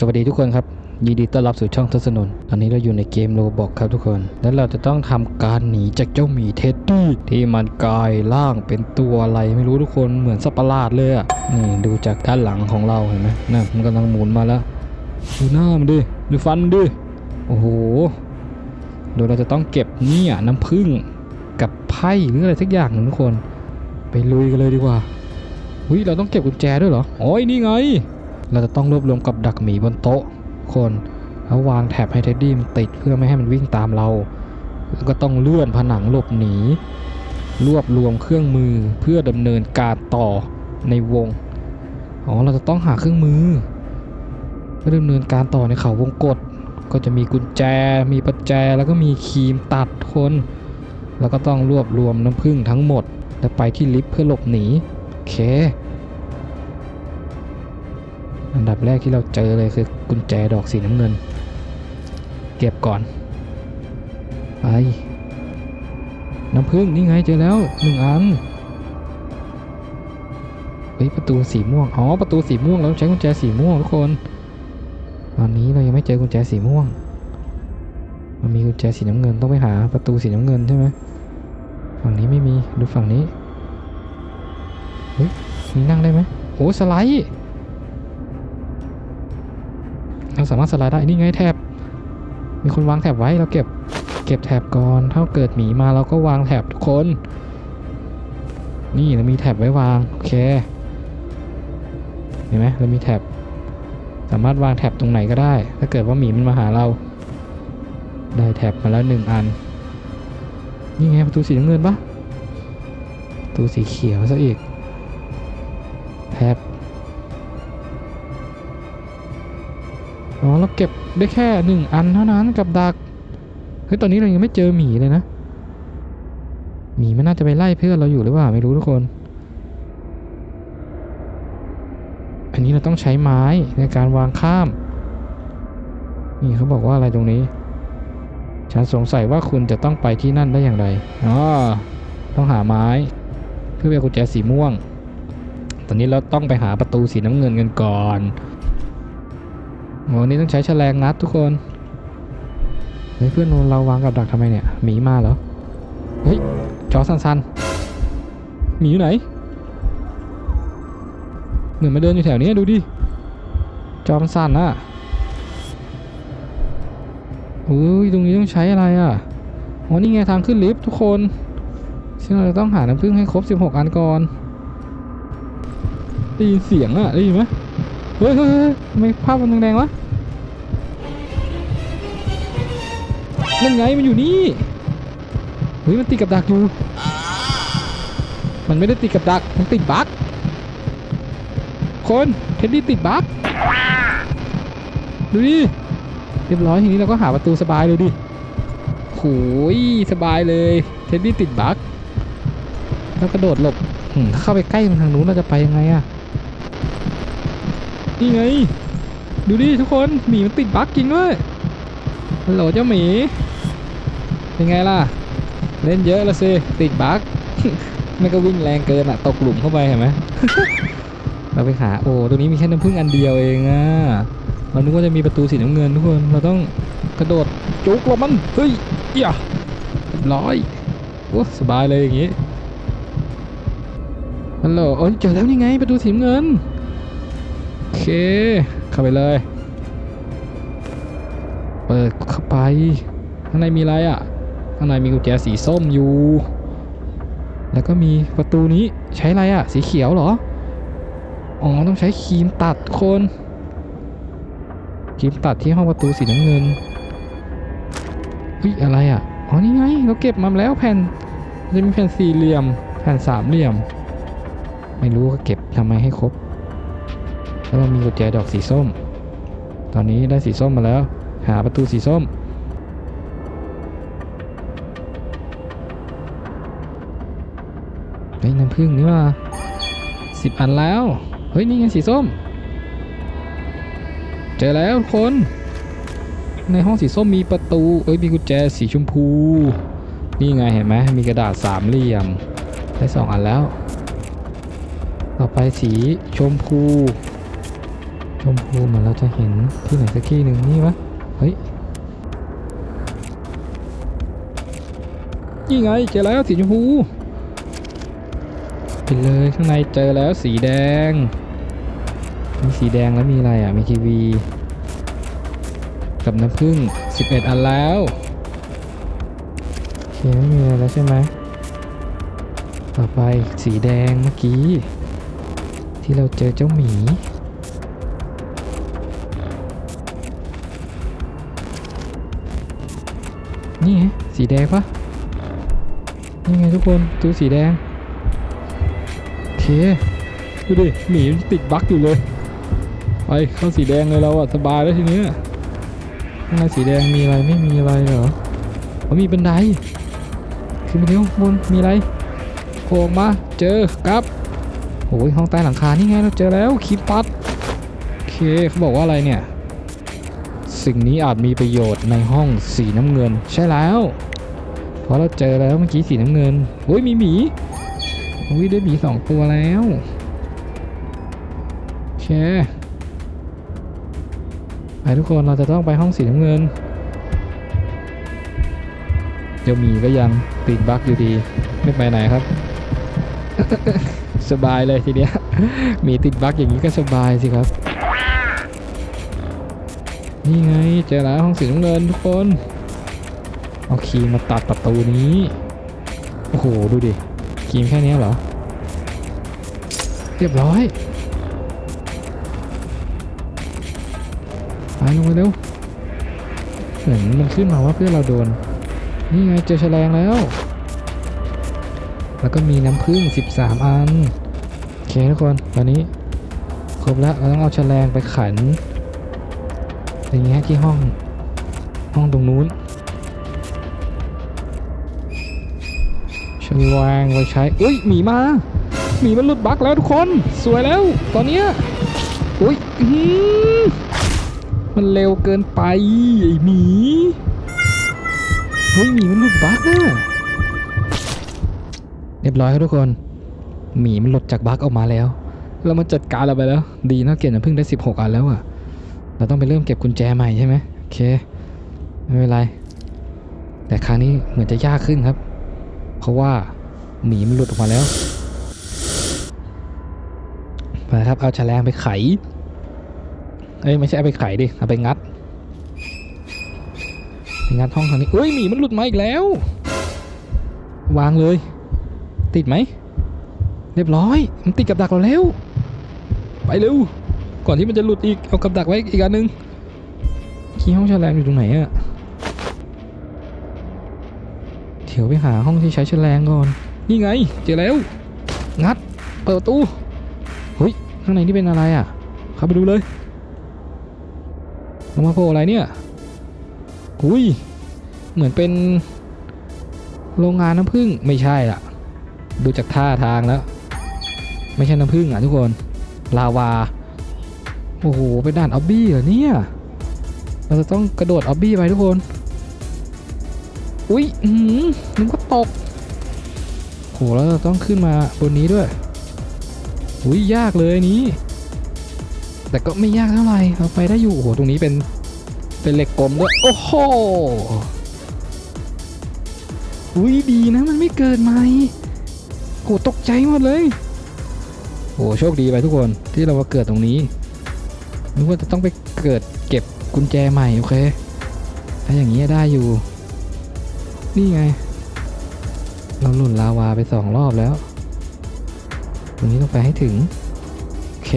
สวัสดีทุกคนครับ ยินดีต้อนรับสู่ช่องทศนน์ตอนนี้เราอยู่ในเกมโรบอกครับทุกคน แล้วเราจะต้องทำการหนีจากเจ้าหมีเท็ดดี้ที่มันกลายร่างเป็นตัวอะไรไม่รู้ทุกคนเหมือนสัตว์ประหลาดเลยอะนี่ดูจากด้านหลังของเราเห็นไหมน่ะมันกำลังหมุนมาแล้วดูหน้ามันดิดูฟันมันดิโอ้โหโดยเราจะต้องเก็บเนี่ยน้ำผึ้งกับไพ่หรืออะไรสักอย่างหนึ่งทุกคน ไปลุยกันเลยดีกว่าเฮ้ยเราต้องเก็บกุญแจด้วยเหรอโอ้ยนี่ไง เราจะต้องรวบรวมกับดักหมีบนโต๊ะคนแล้ววางแถบให้เท็ดดี้มันติดเพื่อไม่ให้มันวิ่งตามเราแล้วก็ต้องเลื่อนผนังหลบหนี รวบรวมเครื่องมือเพื่อดำเนินการต่อในวง อ๋อ เราจะต้องหาเครื่องมือเพื่อดำเนินการต่อในเขาวงกฏก็จะมีกุญแจ มีประแจ แล้วก็มีครีมตัดคน แล้วก็ต้องรวบรวมน้ำผึ้งทั้งหมด แล้วไปที่ลิฟต์เพื่อหลบหนี โอเค อันดับแรกที่เราเจอเลยคือกุญแจดอกสีน้ำเงิน เก็บก่อน ไปน้ำผึ้งนี่ไงเจอแล้วหนึ่งอันเฮ้ยประตูสีม่วง อ๋อ ประตูสีม่วง เราต้องใช้กุญแจสีม่วงทุกคน ตอนนี้เรายังไม่เจอกุญแจสีม่วง มันมีกุญแจสีน้ำเงินต้องไปหาประตูสีน้ำเงินใช่ไหมฝั่งนี้ไม่มี ดูฝั่งนี้ เฮ้ยมีนั่งได้ไหมโอ้สไลด์ สามารถสไลด์ได้ นี่ไงแท็บ มีคนวางแท็บไว้ เราเก็บ เก็บแท็บก่อน ถ้าเกิดหมีมาเราก็วางแท็บทุกคน นี่เรามีแท็บไว้วาง โอเค เห็นไหมเรามีแท็บ สามารถวางแท็บตรงไหนก็ได้ ถ้าเกิดว่าหมีมันมาหาเรา ได้แท็บมาแล้วหนึ่งอัน นี่ไงประตูสีน้ำเงินปะประตูสีเขียวซะอีกแท็บ อ๋อเราเก็บได้แค่หนึ่งอันเท่านั้นกับดักเฮ้ยตอนนี้เรายังไม่เจอหมีเลยนะหมีมันน่าจะไปไล่เพื่อนเราอยู่หรือเปล่าไม่รู้ทุกคน อันนี้เราต้องใช้ไม้ในการวางข้าม นี่เขาบอกว่าอะไรตรงนี้ ฉันสงสัยว่าคุณจะต้องไปที่นั่นได้อย่างไรอ๋อต้องหาไม้เพื่อไปกุญแจสีม่วง ตอนนี้เราต้องไปหาประตูสีน้ำเงินกันก่อน โอ้นี่ต้องใช้แฉลงงัดทุกคนเฮ้ยเพื่อนเราวางกับดักทำไมเนี่ยหมีมาเหรอเฮ้ยจอสั้นๆหมีอยู่ไหน เหมือนมาเดินอยู่แถวนี้ดูดิจอมสั้นอะอุ้ยตรงนี้ต้องใช้อะไรอะอ๋อนี่ไงทางขึ้นลิฟต์ทุกคนซึ่งเราจะต้องหาน้ำผึ้งให้ครบ 16 อันก่อนได้ยินเสียงอะได้ยินไหม เฮ้ยเฮ้ยทำไมภาพมันแดงๆวะนั่นไงมันอยู่นี่เฮ้ยมันติดกับดักอยู่ มันไม่ได้ติดกับดักมันติดบั๊กคนเท็ดดี้ติดบั๊กดูดิเรียบร้อยทีนี้เราก็หาประตูสบายเลยดิโหยสบายเลยเท็ดดี้ติดบั๊กแล้วกระโดดหลบถ้าเข้าไปใกล้ทางนู้นเราจะไปยังไงอะ นี่ไง ดูดิทุกคนหมีมันติดบั๊กจริงด้วยฮัลโหลเจ้าหมีเป็นไงล่ะ เล่นเยอะแล้วสิติดบั๊กมันก็วิ่งแรงเกินอะตกหลุมเข้าไปเห็นไหมเราไปหาโอ้ตัวนี้มีแค่น้ำผึ้งอันเดียวเองอะเรานึกว่าจะมีประตูสีน้ำเงินทุกคนเราต้องกระโดดจุกลบมันเฮ้ยเอี่ยร้อยโอ้สบายเลยอย่างงี้ฮัลโหลโอ้ยเจอแล้วนี่ไงประตูสีน้ำเงิน เค เข้าไปเลย เปิดเข้าไป ข้างในมีอะไรอะ ข้างในมีกุญแจสีส้มอยู่ แล้วก็มีประตูนี้ใช้อะไรอะ สีเขียวเหรอ อ๋อ ต้องใช้ครีมตัดคนครีมตัดที่ห้องประตูสีน้ำเงินเฮ้ยอะไรอะ อ๋อนี่ไงเราเก็บมาแล้วแผ่นจะมีแผ่นสี่เหลี่ยม แผ่นสามเหลี่ยม ไม่รู้ก็เก็บทำไมให้ครบ แล้วเรามีกุญแจดอกสีส้ม ตอนนี้ได้สีส้มมาแล้ว หาประตูสีส้ม เฮ้ยน้ำผึ้งนี่ว่าสิบอันแล้ว เฮ้ย นี่ไงสีส้ม เจอแล้วทุกคน ในห้องสีส้มมีประตู เอ้ย มีกุญแจสีชมพู นี่ไงเห็นไหม มีกระดาษสามเหลี่ยม ได้สองอันแล้ว ต่อไปสีชมพู มพูเหมือนเราจะเห็นที่ไหนสักที่หนึ่งนี่วะ เฮ้ยนี่ไงเจอแล้วสีชมพูไปเลยข้างในเจอแล้วสีแดง มีสีแดงแล้วมีอะไรอะ มีทีวี กับน้ำผึ้ง11 อันแล้วโอเคไม่มีอะไรแล้วใช่ไหมต่อไปสีแดงเมื่อกี้ ที่เราเจอเจ้าหมี นี่ไงสีแดงปะนี่ไงทุกคนดูสีแดงเคดูดิหมีติดบั๊กอยู่เลยไปเข้าสีแดงเลยเราอะสบายแล้วทีนี้ข้างในสีแดงมีอะไรไม่มีอะไรเหรอเขามีบันไดขึ้นไปเร็วบนมีอะไรโผล่มาเจอครับโอ้ยห้องใต้หลังคานี่ไงเราเจอแล้วคีปัดโอเคเขาบอกว่าอะไรเนี่ย สิ่งนี้อาจมีประโยชน์ในห้องสีน้ำเงิน ใช่แล้ว เพราะเราเจอแล้วเมื่อกี้สีน้ำเงินโอ้ยมีหมีอุ้ยได้หมีสองตัวแล้วโอเคไปทุกคนเราจะต้องไปห้องสีน้ำเงินเดี๋ยวหมีก็ยังติดบั๊กอยู่ดี ไม่ไปไหนครับ สบายเลยทีเนี้ยมีติดบั๊กอย่างนี้ก็สบายสิครับ นี่ไงเจอแล้วห้องสีน้ำเงินทุกคน เอาครีมมาตัดประตูนี้ โอ้โห ดูดิครีมแค่นี้เหรอ เรียบร้อยไปลงไปเร็ว เหมือนมันขึ้นมาว่าเพื่อนเราโดน นี่ไงเจอแฉลงแล้ว แล้วก็มีน้ำผึ้ง13 อัน โอเคทุกคน ตอนนี้ ครบแล้วเราต้องเอาแฉลงไปขัน อย่างเงี้ยที่ห้องห้องตรงนู้นฉันวางไว้ใช้เอ้ยหมีมาหมีมันหลุดบั๊กแล้วทุกคน สวยแล้ว ตอนเนี้ยอุ้ยอื้อหือมันเร็วเกินไปไอ้หมีเฮ้ยหมีมันหลุดบั๊กนะเรียบร้อยครับทุกคนหมีมันหลุดจากบั๊กออกมาแล้วเรามาจัดการเราไปแล้ว ดีนะเก็บน้ำพึ่งได้ 16อันแล้วอะ เราต้องไปเริ่มเก็บกุญแจใหม่ใช่ไหมโอเค ไม่เป็นไร แต่ครั้งนี้เหมือนจะยากขึ้นครับ เพราะว่าหมีมันหลุดออกมาแล้วไปครับ เอาแฉลงไปไข เอ้ยไม่ใช่เอาไปไขดิ เอาไปงัดไปงัดห้องทางนี้เอ้ยหมีมันหลุดมาอีกแล้ว วางเลย ติดไหม เรียบร้อย มันติดกับดักเราแล้ว ไปเร็ว ก่อนที่มันจะหลุดอีก เอากับดักไว้อีกอันนึงคีย์ห้องแฉลงอยู่ตรงไหนอะเดี๋ยวไปหาห้องที่ใช้แฉลงก่อน นี่ไง เจอแล้ว งัด เปิดประตูเฮ้ย ข้างในนี่เป็นอะไรอะเข้าไปดูเลยลงมาโผล่อะไรเนี่ยอุ้ย เหมือนเป็นโรงงานน้ำผึ้งไม่ใช่อะ ดูจากท่าทางแล้ว ไม่ใช่น้ำผึ้งอะทุกคน ลาวา อ้โหไปด่านออบบี้เหรอเนี่ย เราจะต้องกระโดดออบบี้ไปทุกคน อุ๊ยอืมนึกว่าตกโหแล้วเราต้องขึ้นมาบนนี้ด้วย อุ๊ยยากเลยนี้ แต่ก็ไม่ยากเท่าไหร่เราไปได้อยู่โอ้โหตรงนี้เป็นเป็นเหล็กกลมด้วย โอ้โหอุ๊ยดีนะมันไม่เกิดใหมโหตกใจหมดเลยโอ้โชคดีไปทุกคนที่เรามาเกิดตรงนี้ นึกว่าจะต้องไปเกิดเก็บกุญแจใหม่โอเค ถ้าอย่างนี้ได้อยู่ นี่ไง เราหล่นลาวาไปสองรอบแล้ว ตรงนี้ต้องไปให้ถึง โอเค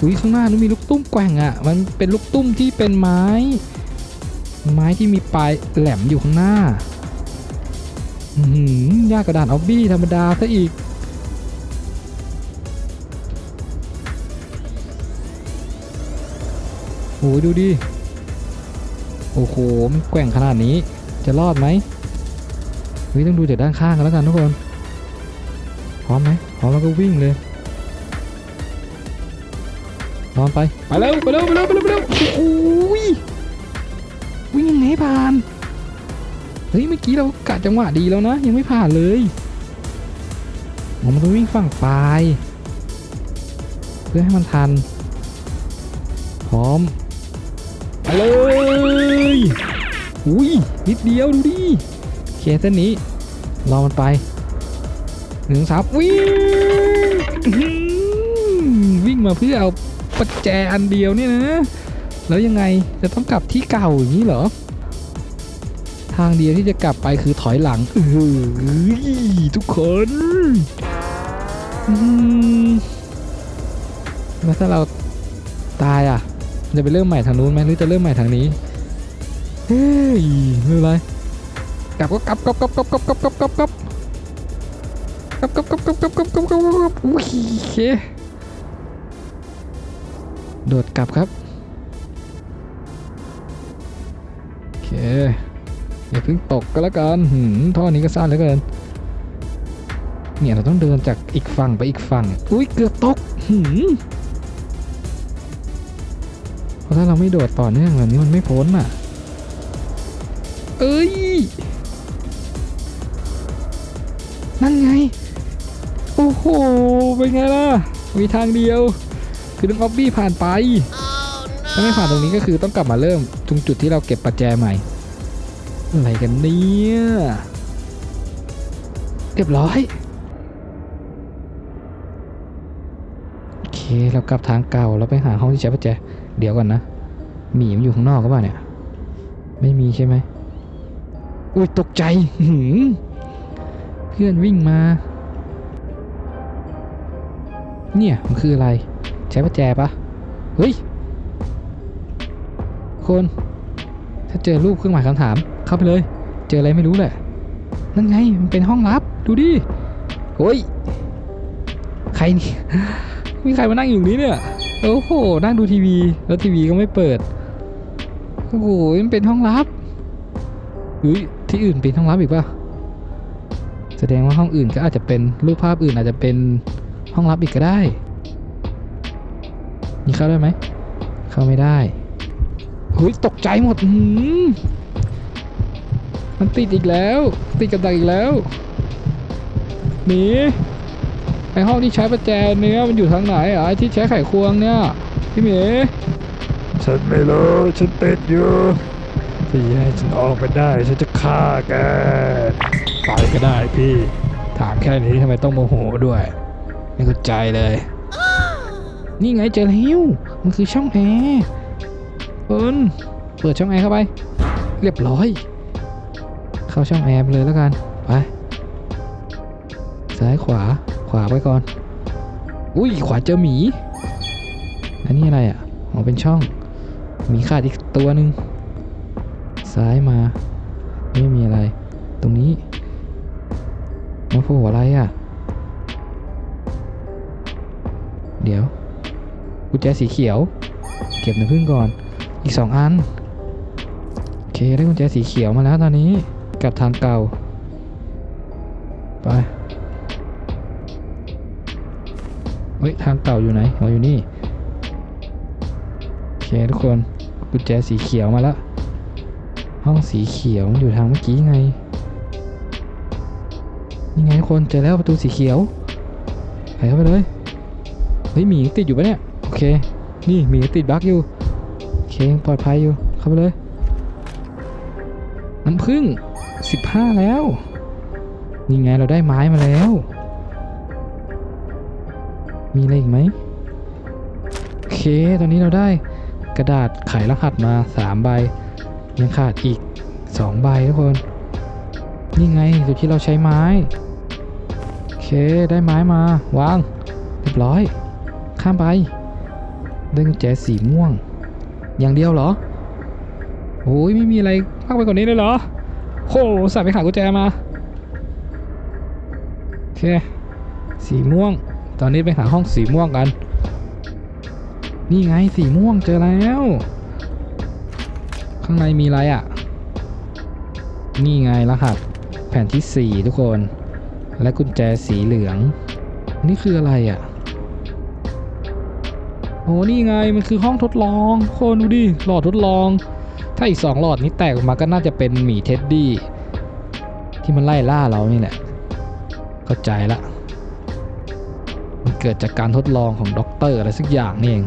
อุ้ยข้างหน้านู้นมีลูกตุ้มแกว่งอะ่ะ มันเป็นลูกตุ้มที่เป็นไม้ ไม้ที่มีปลายแหลมอยู่ข้างหน้าอือหือยากกระดานออบบี้ธรรมดาซะอีก โอ้ยดูดิ โอ้โห มันแกว่งขนาดนี้ จะรอดไหมเฮ้ยต้องดูจากด้านข้างกันแล้วกันทุกคน พร้อมไหมพร้อมแล้วก็วิ่งเลยพร้อมไป ไปเร็วไปเร็วไปเร็วไปเร็วไปเร็วโอ้ยวิ่งยังไงให้ผ่าน เฮ้ยเมื่อกี้เรากะจังหวะดีแล้วนะ ยังไม่ผ่านเลยอ๋อมันต้องวิ่งฝั่งปลาย เพื่อให้มันทัน พร้อมไป เลยอุ้ยนิดเดียวดูดิเคเส้นนี้รอมันไปหนึ่งสามวิ่งอื้อหือวิ่งมาเพื่อเอาประแจอันเดียวเนี่ยนะ แล้วยังไงจะต้องกลับที่เก่าอย่างนี้เหรอ ทางเดียวที่จะกลับไปคือถอยหลังเอ้ยทุกคนแล้วถ้าเราตายอะ จะไปเริ่มใหม่ทางนู้นไหมหรือจะเริ่มใหม่ทางนี้เฮ้ยไม่เป็นไรกลับก็กลับกลับกลับกลับกลับกลับกลับกลับกลับกลับกลับกลับกลับกลับกลับกลับกลับกลับโอเคโดดกลับครับโอเคอย่าเพิ่งตกก็แล้วกันหืมท่อนี้ก็สั้นเหลือเกินเนี่ยเราต้องเดินจากอีกฝั่งไปอีกฝั่งอุ้ยเกือบตกหืม เพราะถ้าเราไม่โดดต่อเนื่องแบบนี้มันไม่พ้นอะ เอ้ย นั่นไง โอ้โห เป็นไงล่ะ มีทางเดียว คือต้องออบบี้ผ่านไป ถ้าไม่ผ่านตรงนี้ก็คือต้องกลับมาเริ่มตรงจุดที่เราเก็บปัจแจใหม่ อะไรกันเนี่ยเรียบร้อยโอเค เรากลับทางเก่าแล้วไปหาห้องที่ใช้ปัจแจ เดี๋ยวก่อนนะหมีมันอยู่ข้างนอกก็เปล่าเนี่ย ไม่มีใช่ไหมอุ้ยตกใจหืเพื่อนวิ่งมา เนี่ยมันคืออะไร ใช้ประแจปะเฮ้ยคนถ้าเจอรูปเครื่องหมายคำถาม เข้าไปเลย เจออะไรไม่รู้แหละ นั่นไง มันเป็นห้องลับ ดูดิเฮ้ย ใครนี่มีใครมานั่งอยู่ตรงนี้เนี่ย โอ้โห นั่งดูทีวี แล้วทีวีก็ไม่เปิด โอ้โห มันเป็นห้องลับอุ้ยที่อื่นเป็นห้องลับอีกปะแสดงว่าห้องอื่นก็อาจจะเป็นรูปภาพอื่นอาจจะเป็นห้องลับอีกก็ได้ นี่เข้าได้ไหม เข้าไม่ได้เฮ้ยตกใจหมดหือมันติดอีกแล้ว ติดกับดักอีกแล้วหนี ไอห้องที่ใช้ประแจเนื้อมันอยู่ทางไหนอะไอที่ใช้ไขควงเนี่ยพี่หมีฉันไม่รู้ฉันติดอยู่ที่ให้ฉันออกไปได้ฉันจะฆ่าแกไปก็ได้พี่ ถามแค่นี้ทำไมต้องโมโหด้วยไม่เข้าใจเลย นี่ไงเจอแล้วมันคือช่องแอร์เอิญเปิดช่องแอร์เข้าไป เรียบร้อย เข้าช่องแอร์ไปเลยแล้วกันไปซ้ายขวาข วาไปก่อน อุ้ยขวาเจอหมี อันนี้อะไรอะอ๋อเป็นช่อง มีขาดอีกตัวหนึ่งซ้ายมา ไม่มีอะไร ตรงนี้มาโผล่อะไรอะ เดี๋ยว กุญแจสีเขียว เก็บน้ำผึ้งก่อน อีกสองอัน โอเค ได้กุญแจสีเขียวมาแล้วตอนนี้ กลับทางเก่า ไป ฮ้ยทางเก่าอยู่ไหนอ๋ออยู่นี่โอเคทุกคนกุญแจสีเขียวมาแล้วห้องสีเขียวอยู่ทางเมื่อกี้ไงนี่ไงทุกคนเจอแล้วประตูสีเขียวไปเข้าไปเลยเฮ้ยหมีติดอยู่ปะเนี่ยโอเค นี่หมีติดบั๊กอยู่โอเคยังปลอดภัยอยู่เข้าไปเลยน้ำผึ้ง15 แล้วนี่ไงเราได้ไม้มาแล้ว มีอะไรอีกไหมโอเค ตอนนี้เราได้กระดาษไขรหัสมา 3 ใบ ยังขาดอีก 2 ใบทุกคน นี่ไงจุดที่เราใช้ไม้ โอเค ได้ไม้มาวาง เรียบร้อย ข้ามไปได้กุญแจสีม่วง อย่างเดียวเหรอโอ้ยไม่มีอะไรมากไปกว่านี้เลยเหรอโหใส่ไปหากุญแจมา โอเค สีม่วง ตอนนี้ไปหาห้องสีม่วงกัน นี่ไงสีม่วงเจอแล้ว ข้างในมีอะไรอะ นี่ไงรหัสแผ่นที่ 4 ทุกคน และกุญแจสีเหลือง นี่คืออะไรอะโอ้นี่ไงมันคือห้องทดลองโคนดูดิหลอดทดลอง ถ้าอีก2หลอดนี้แตกออกมาก็น่าจะเป็นหมีเท็ดดี้ที่มันไล่ล่าเรานี่แหละ เข้าใจละ เกิดจากการทดลองของด็อกเตอร์อะไรสักอย่างนี่เอง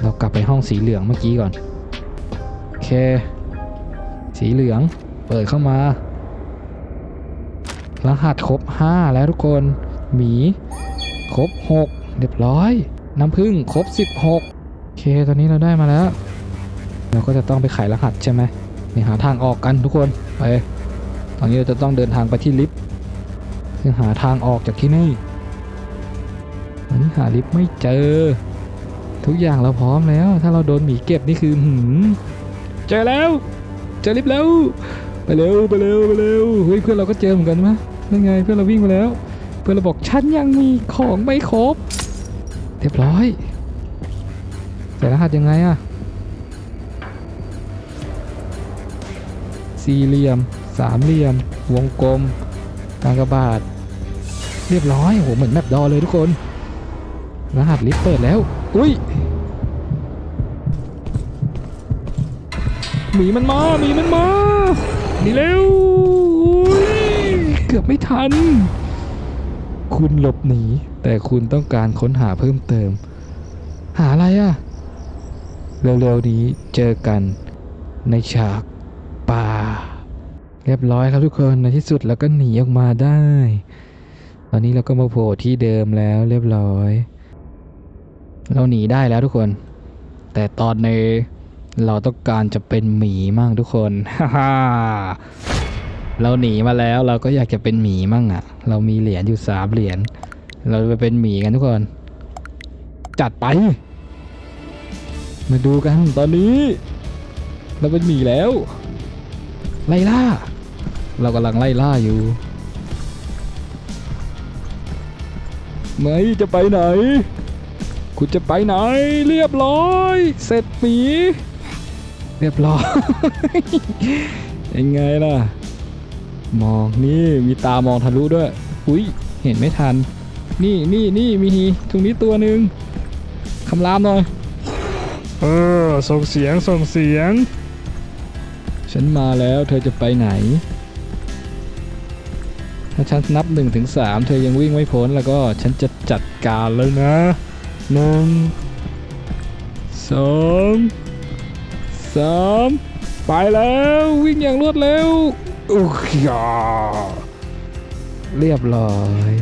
เรากลับไปห้องสีเหลืองเมื่อกี้ก่อน โอเค สีเหลือง เปิดเข้ามา รหัสครบ 5 แล้วทุกคน หมี ครบ 6 เรียบร้อย น้ำผึ้งครบ 16 โอเค ตอนนี้เราได้มาแล้ว เราก็จะต้องไปไขรหัสใช่ไหมไปหาทางออกกันทุกคน ไป ตอนนี้เราจะต้องเดินทางไปที่ลิฟต์เพื่อหาทางออกจากที่นี่ นนี้หาลิฟต์ไม่เจอ ทุกอย่างเราพร้อมแล้ว ถ้าเราโดนหมีเก็บนี่คือหืมเจอแล้ว เจอลิฟต์แล้ว ไปเร็วไปเร็วไปเร็วเฮ้ยเพื่อนเราก็เจอเหมือนกันมะนั่นไงเพื่อนเราวิ่งมาแล้ว เพื่อนเราบอกฉันยังมีของไม่ครบเรียบร้อยใส่รหัสยังไงอะสี่เหลี่ยม สามเหลี่ยม วงกลมกากบาท เรียบร้อยโหเหมือนแมปดอเลยทุกคน รหัสลิฟต์เปิดแล้ว อุ้ยหมีมันมาหมีมันมาหนีเร็วเกือบไม่ทัน คุณหลบหนี แต่คุณต้องการค้นหาเพิ่มเติม หาอะไรอะ่ะ เร็วๆนี้เจอกันในฉากป่า เรียบร้อยครับทุกคนในที่สุดเราก็หนีออกมาได้ ตอนนี้เราก็มาโผล่ที่เดิมแล้วเรียบร้อย เราหนีได้แล้วทุกคน แต่ตอนนี้เราต้องการจะเป็นหมีมั่งทุกคนฮ่าฮ่าเราหนีมาแล้วเราก็อยากจะเป็นหมีมั่งอะ่ะ เรามีเหรียญอยู่สามเหรียญเราไปเป็นหมีกันทุกคน จัดไป มาดูกันตอนนี้ เราเป็นหมีแล้ว ไล่ล่า เรากำลังไล่ล่าอยู่ไม่จะไปไหน คุณจะไปไหนเรียบร้อย เสร็จหมีเรียบร้อยยังไงล่ะ มองนี่มีตามองทะลุด้วย อุ้ยเห็นไม่ทัน นี่นี่นี่มีตรงนี้ตัวหนึ่งคำรามหน่อยเออส่งเสียงส่งเสียง ฉันมาแล้วเธอจะไปไหน ถ้าฉันนับ1นถึงสเธอยังวิ่งไม่พ้นแล้วก็ฉันจะจัดการเลยนะ หนึ่งสองสามไปแล้ววิ่งอย่างรวดเร็วอุ๊ยเรียบร้อย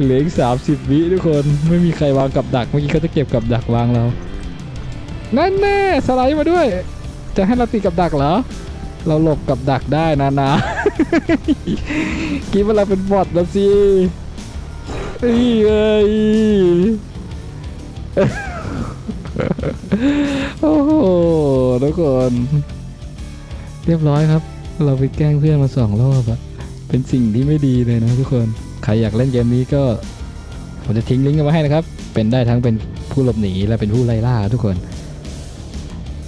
เหลืออีกสามสิบวิทุกคนไม่มีใครวางกับดักเมื่อกี้เขาจะเก็บกับดักวางเรานั่นแน่สไลด์มาด้วย จะให้เราตีกับดักเหรอ เราหลบกับดักได้นะนะคิดว่าเราเป็นบอทแล้วสิ เอ้ยโอ้โหทุกคนเรียบร้อยครับ เราไปแกล้งเพื่อนมาสองรอบอะเป็นสิ่งที่ไม่ดีเลยนะทุกคน ใครอยากเล่นเกมนี้ก็ ผมจะทิ้งลิงก์เอาไว้ให้นะครับ เป็นได้ทั้งเป็นผู้หลบหนีและเป็นผู้ไล่ล่าทุกคน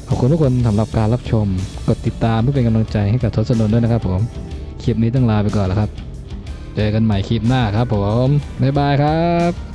ขอบคุณทุกคนสำหรับการรับชม กดติดตามเพื่อเป็นกำลังใจให้กับทศนนท์ด้วยนะครับผม คลิปนี้ต้องลาไปก่อนแล้วครับ เจอกันใหม่คลิปหน้าครับผม บ๊ายบายครับ